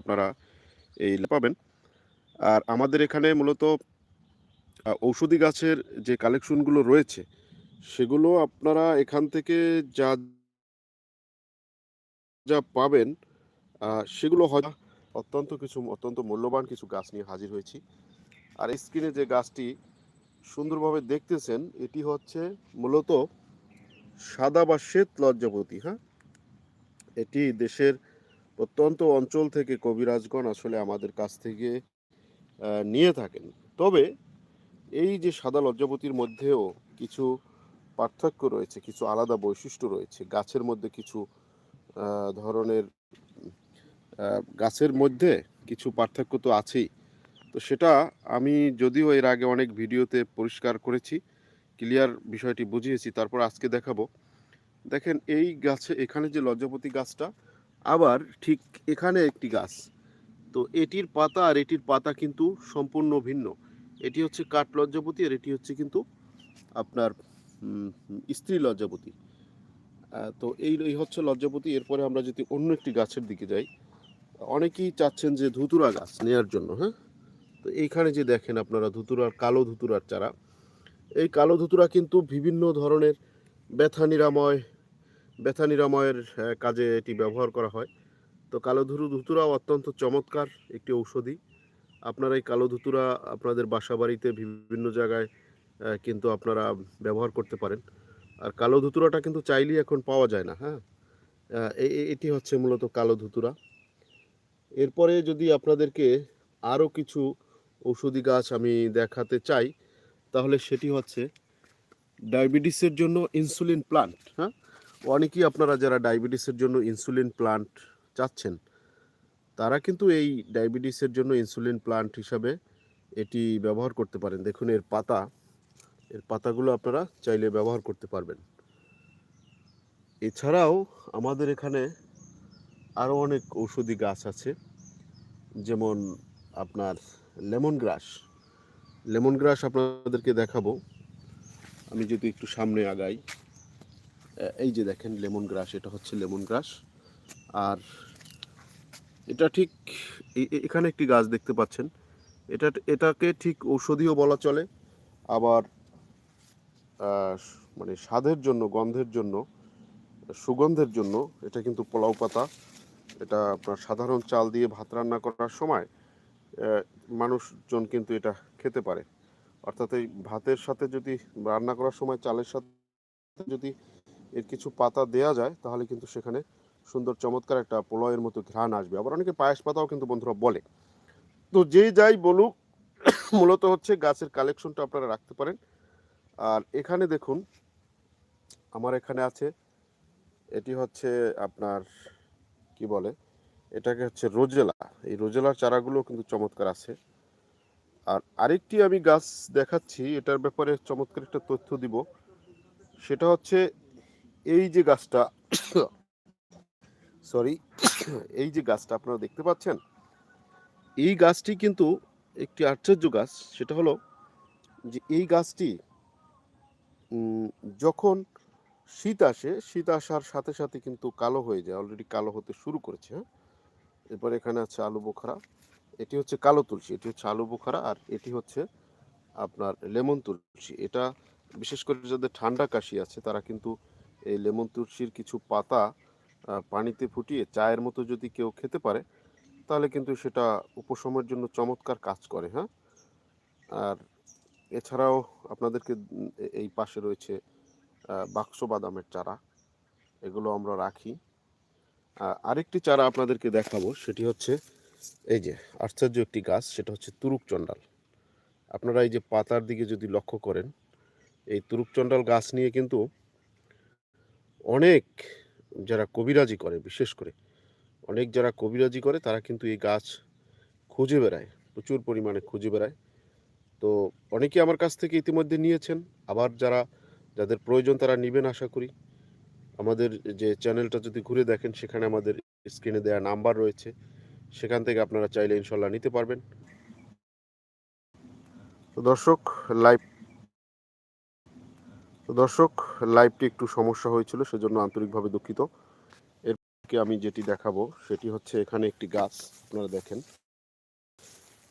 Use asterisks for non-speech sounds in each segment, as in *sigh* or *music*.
আপনারা এই পাবেন আর আমাদের এখানে মূলত ঔষধি গাছের যে কালেকশনগুলো রয়েছে, সেগুলো আপনারা এখান থেকে যা যা পাবেন সেগুলো হয়তো অত্যন্ত কিছু অত্যন্ত মূল্যবান কিছু গাছ নিয়ে হাজির হয়েছি। আর স্ক্রিনে যে গাছটি সুন্দরভাবে দেখতেছেন, এটি হচ্ছে মূলত সাদা বা শ্বেত লজ্জাপতি, হ্যাঁ? এটি দেশের প্রত্যন্ত অঞ্চল থেকে কবিরাজগণ আসলে আমাদের কাছ থেকে নিয়ে থাকেন। তবে এই যে সাদা লজ্জাপতির মধ্যেও কিছু পার্থক্য রয়েছে, কিছু আলাদা বৈশিষ্ট্য রয়েছে। গাছের মধ্যে কিছু ধরনের গাছের মধ্যে কিছু পার্থক্য তো আছেই। তো সেটা আমি যদিও এর আগে অনেক ভিডিওতে পরিষ্কার করেছি, ক্লিয়ার বিষয়টি বুঝিয়েছি। তারপর আজকে দেখাবো। দেখেন এই গাছে এখানে যে লজ্জাপতি গাছটা, আবার ঠিক এখানে একটি গাছ। তো এটির পাতা আর এটির পাতা কিন্তু সম্পূর্ণ ভিন্ন। এটি হচ্ছে কাঠ লজ্জাপতি আর এটি হচ্ছে কিন্তু আপনার স্ত্রী লজ্জাপতি। তো এই এই হচ্ছে লজ্জাপতি। এরপরে আমরা যদি অন্য একটি গাছের দিকে যাই, অনেকেই চাচ্ছেন যে ধুতুরা গাছ নেয়ার জন্য, হ্যাঁ? তো এইখানে যে দেখেন আপনারা ধুতুরার কালো ধুতুরার চারা। এই কালো ধুতুরা কিন্তু বিভিন্ন ধরনের ব্যথা নিরাময় ব্যথা নিরাময়ের কাজে এটি ব্যবহার করা হয়। তো কালো ধুরু ধুতুরাও অত্যন্ত চমৎকার একটি ঔষধি। আপনারা এই কালো ধুতুরা আপনাদের বাসাবাড়িতে বিভিন্ন জায়গায় কিন্তু আপনারা ব্যবহার করতে পারেন। আর কালো ধুতুরাটা কিন্তু চাইলেই এখন পাওয়া যায় না, হ্যাঁ? এটি হচ্ছে মূলত কালো ধুতুরা। এরপরে যদি আপনাদেরকে আরও কিছু ঔষধি গাছ আমি দেখাতে চাই, তাহলে সেটি হচ্ছে ডায়াবেটিসের জন্য ইনসুলিন প্লান্ট, হ্যাঁ? অনেকেই আপনারা যারা ডায়াবেটিসের জন্য ইনসুলিন প্লান্ট চাচ্ছেন, তারা কিন্তু এই ডায়াবেটিসের জন্য ইনসুলিন প্লান্ট হিসাবে এটি ব্যবহার করতে পারেন। দেখুন এর পাতা, এর পাতাগুলো আপনারা চাইলে ব্যবহার করতে পারবেন। এছাড়াও আমাদের এখানে আরও অনেক ঔষধি গাছ আছে। যেমন আপনার লেমন গ্রাস। লেমন গ্রাস আপনাদেরকে দেখাবো। আমি যদি একটু সামনে আগাই। এই যে দেখেন লেমন গ্রাস, এটা হচ্ছে লেমন গ্রাস। আর এটা ঠিক এখানে একটি গাছ দেখতে পাচ্ছেন। এটা এটাকে ঠিক ঔষধিও বলা চলে। আবার মানে স্বাদের জন্য, গন্ধের জন্য, সুগন্ধের জন্য এটা কিন্তু পোলাও পাতা। এটা আপনার সাধারণ চাল দিয়ে ভাত রান্না করার সময় মানুষজন কিন্তু এটা খেতে পারে। অর্থাৎ এই ভাতের সাথে যদি রান্না করার সময় চালের সাথে যদি এর কিছু পাতা দেয়া যায়, তাহলে কিন্তু সেখানে সুন্দর চমৎকার একটা পোলাওয়ের মতো ঘ্রাণ আসবে। আবার অনেকে পায়েস পাতাও কিন্তু বন্ধুরা বলে। তো যেই যাই বলুক, *coughs* মূলত হচ্ছে গাছের কালেকশনটা আপনারা রাখতে পারেন। আর এখানে দেখুন, আমার এখানে আছে, এটি হচ্ছে আপনার কি বলে? এটাকে হচ্ছে রোজেলা। এই রোজেলার চারাগুলোও কিন্তু চমৎকার আছে। আর আরেকটি আমি গাছ দেখাচ্ছি, এটার ব্যাপারে চমৎকার একটা তথ্য দিব। সেটা হচ্ছে এই যে গাছটা সরি এই যে গাছটা আপনারা দেখতে পাচ্ছেন? এই গাছটি কিন্তু একটি আশ্চর্য গাছ। সেটা হলো যে এই গাছটি যখন শীত আসে, শীত আসার সাথে, সাথে কিন্তু কালো হয়ে যায়। অলরেডি কালো হতে শুরু করেছে, হ্যাঁ? এরপরে এখানে আছে আলু বোখারা। এটি হচ্ছে কালো তুলসী, এটি হচ্ছে আলু বোখারা আর এটি হচ্ছে আপনার লেমন তুলসী। এটা বিশেষ করে যাদের ঠান্ডা কাশি আছে তারা কিন্তু এই লেমন তুলসীর কিছু পাতা পানিতে ফুটিয়ে চায়ের মতো যদি কেউ খেতে পারে, তাহলে কিন্তু সেটা উপশমের জন্য চমৎকার কাজ করে, হ্যাঁ? আর এছাড়াও আপনাদেরকে এই পাশে রয়েছে বাক্স বাদামের চারা। এগুলো আমরা রাখি। আরেকটি চারা আপনাদেরকে দেখাবো সেটি হচ্ছে এই যে আশ্চর্য একটি গাছ সেটা হচ্ছে তুরুকচন্ডাল। আপনারা এই যে পাতার দিকে যদি লক্ষ্য করেন, এই তুরুকচন্ডাল গাছ নিয়ে কিন্তু অনেক যারা কবিরাজি করে বিশেষ করে, অনেক যারা কবিরাজি করে তারা কিন্তু এই গাছ খুঁজে বেড়ায়। প্রচুর পরিমাণে খুঁজে বেড়ায়। তো অনেকেই আমার কাছ থেকে ইতিমধ্যে নিয়েছেন। আবার যারা যাদের প্রয়োজন তারা নিবেন আশা করি। আমাদের যে চ্যানেলটা যদি ঘুরে দেখেন সেখানে আমাদের স্ক্রিনে দেয়া নাম্বার রয়েছে। সেখান থেকে আপনারা চাইলে ইনশাল্লাহ নিতে পারবেন। তো দর্শক লাইভ তো দর্শক লাইভটি একটু সমস্যা হয়েছিল, সেজন্য আন্তরিকভাবে দুঃখিত। এর কে আমি যেটি দেখাবো, সেটি হচ্ছে এখানে একটি গাছ, আপনারা দেখেন।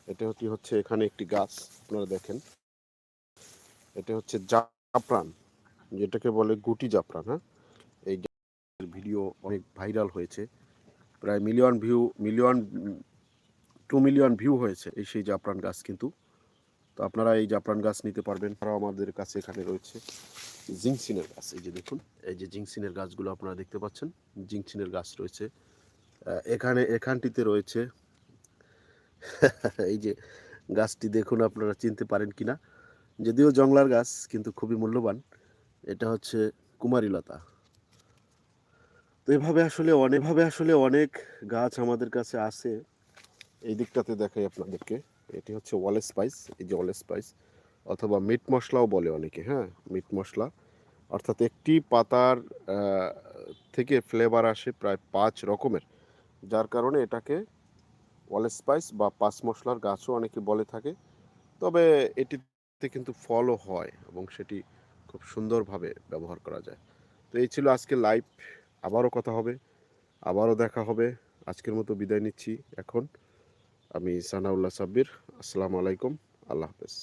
এটা হচ্ছে এখানে একটি গাছ, আপনারা দেখেন। এটা হচ্ছে জাফরান, যেটাকে বলে গুটি জাফরান হ্যাঁ? এই ভিডিও অনেক ভাইরাল হয়েছে। প্রায় million view million two million view হয়েছে এই সেই জাফরান গাছ কিন্তু। তো আপনারা এই জাফরান গাছ নিতে পারবেন। তারাও আমাদের কাছে এখানে রয়েছে জিংসিনের গাছ। এই যে দেখুন, এই যে জিংসিনের গাছগুলো আপনারা দেখতে পাচ্ছেন। জিংসিনের গাছ রয়েছে। এখানে, এখানটিতে রয়েছে, *laughs* এই যে গাছটি দেখুন আপনারা চিনতে পারেন কিনা। যদিও জংলার গাছ, কিন্তু খুবই মূল্যবান। এটা হচ্ছে কুমারী লতা। তো এভাবে আসলে অনেকভাবে আসলে অনেক গাছ আমাদের কাছে আছে এই দিকটাতে দেখাই আপনাদেরকে। এটি হচ্ছে ওয়াল স্পাইস, এই যে ওয়াল স্পাইস, অথবা মিট মশলাও বলে অনেকে হ্যাঁ? মিট মশলা। অর্থাৎ একটি পাতার থেকে ফ্লেভার আসে প্রায় পাঁচ রকমের। যার কারণে এটাকে ওয়াল স্পাইস বা পাঁচ মশলার গাছও অনেকে বলে থাকে। তবে এটিতে কিন্তু ফলও হয় এবং সেটি খুব সুন্দরভাবে ব্যবহার করা যায়। তো এই ছিল আজকে লাইভ। আবারও কথা হবে। আবারও দেখা হবে। আজকের মতো বিদায় নিচ্ছি এখন। আমি সানাউল্লাহ সাব্বির আসসালামু আলাইকুম আল্লাহ হাফেজ।